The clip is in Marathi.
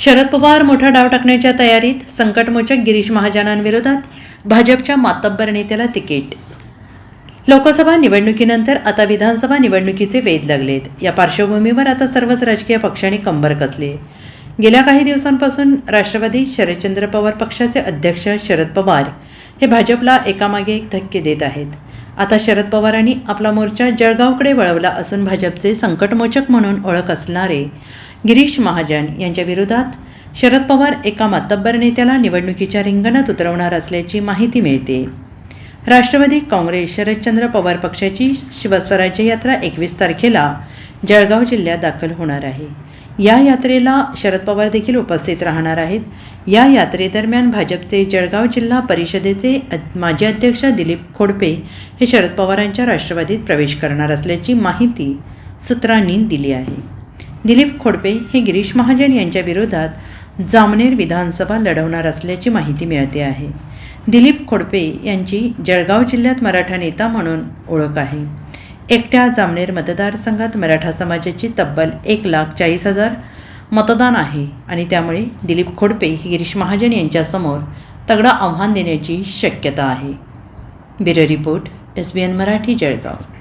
शरद पवार मोठा डाव टाकण्याच्या तयारीत संकटमोचक गिरीश महाजनांविरोधात भाजपच्या मातब्बर नेत्याला तिकीट. लोकसभा निवडणुकीनंतर आता विधानसभा निवडणुकीचे वेध लागलेत. या पार्श्वभूमीवर आता सर्वच राजकीय पक्षांनी कंबर कसली? गेल्या काही दिवसांपासून राष्ट्रवादी शरदचंद्र पवार पक्षाचे अध्यक्ष शरद पवार हे भाजपला एकामागे एक धक्के देत आहेत. आता शरद पवारांनी आपला मोर्चा जळगावकडे वळवला असून भाजपचे संकटमोचक म्हणून ओळख असणारे गिरीश महाजन यांच्या विरोधात शरद पवार एका मातब्बर नेत्याला निवडणुकीच्या रिंगणात उतरवणार असल्याची माहिती मिळते. राष्ट्रवादी काँग्रेस शरदचंद्र पवार पक्षाची शिवस्वराज्य यात्रा एकवीस तारखेला जळगाव जिल्ह्यात दाखल होणार आहे. या यात्रेला शरद पवार देखील उपस्थित राहणार आहेत. या यात्रेदरम्यान भाजपचे जळगाव जिल्हा परिषदेचे माजी अध्यक्ष दिलीप खोडपे हे शरद पवारांच्या राष्ट्रवादीत प्रवेश करणार असल्याची माहिती सूत्रांनी दिली आहे. दिलीप खोडपे हे गिरीश महाजन यांच्या विरोधात जामनेर विधानसभा लढवणार असल्याची माहिती मिळते आहे. दिलीप खोडपे यांची जळगाव जिल्ह्यात मराठा नेता म्हणून ओळख आहे. एकट्या जामनेर मतदारसंघात मराठा समाजाची तब्बल एक लाख चाळीस हजार मतदान आहे आणि त्यामुळे दिलीप खोडपे हे गिरीश महाजन यांच्यासमोर तगडं आव्हान देण्याची शक्यता आहे. Bureau report S B N Marathi Jalgaon.